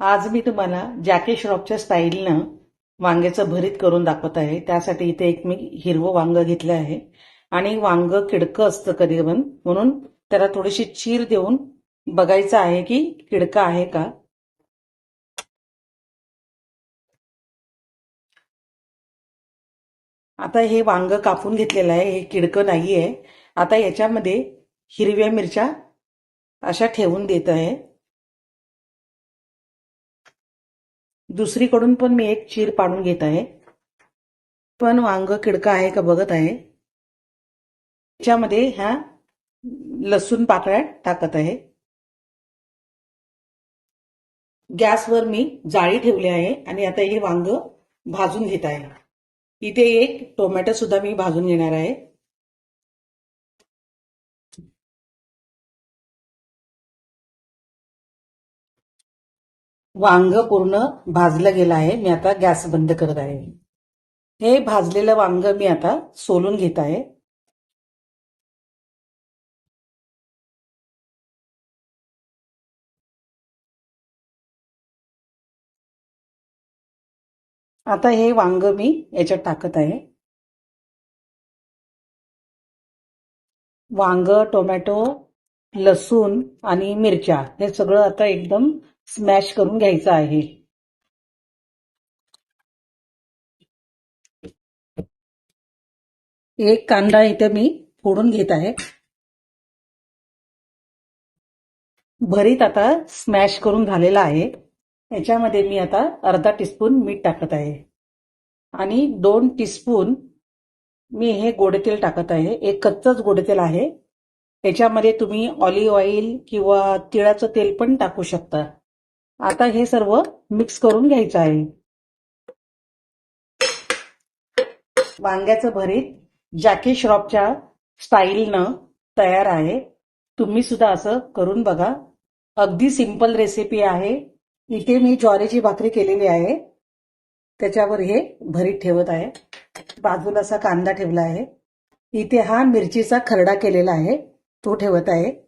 आज मी तुम्हाला जॅकी श्रॉपच्या स्टाईलनं वांग्याचं भरीत करून दाखवत आहे. त्यासाठी इथे एक मी हिरवं वांग घेतलं आहे. आणि वांग किडकं असतं कधी पण म्हणून त्याला थोडीशी चीर देऊन बघायचं आहे की किडकं आहे का. आता हे वांग कापून घेतलेलं आहे हे किडकं नाही आहे आता याच्यामध्ये हिरव्या मिरच्या अशा ठेवून देत आहे. दुसरीकडून पण मी एक चीर पाडून घेत आहे. पण वांग किडका आहे का बघत आहे. त्याच्यामध्ये ह्या लसूण पाकळ्या टाकत आहे. गॅसवर मी जाळी ठेवली आहे आणि आता हे वांग भाजून घेत आहे. इथे एक टोमॅटो सुद्धा मी भाजून घेणार आहे. वांग पूर्ण भाजलं गेलं आहे. मी आता गॅस बंद करत आहे. हे भाजलेलं वांग मी आता सोलून घेत आहे. आता हे वांग मी याच्यात टाकत आहे. वांग टोमॅटो लसूण आणि मिरच्या हे सगळं आता एकदम स्मॅश करून घ्यायचं आहे. एक कांदा इथे मी फोडून घेत आहे. भरीत आता स्मॅश करून झालेला आहे. याच्यामध्ये मी आता अर्धा टीस्पून मीठ टाकत आहे. आणि दोन टीस्पून मी हे गोडेतेल टाकत आहे. एक कच्चच गोडेतेल आहे. याच्यामध्ये तुम्ही ऑलिव्ह ऑइल किंवा तिळाचं तेल पण टाकू शकता. आता हे सर्व मिक्स करून घ्यायचं आहे. वांग्याचं भरीत जॅकी श्रॉपच्या स्टाईलनं तयार आहे. तुम्ही सुद्धा असं करून बघा. अगदी सिंपल रेसिपी आहे. इथे मी ज्वारीची भाकरी केलेली आहे. त्याच्यावर हे भरीत ठेवत आहे. बाजूला असा कांदा ठेवला आहे. इथे हा मिरचीचा खरडा केलेला आहे. तो ठेवत आहे.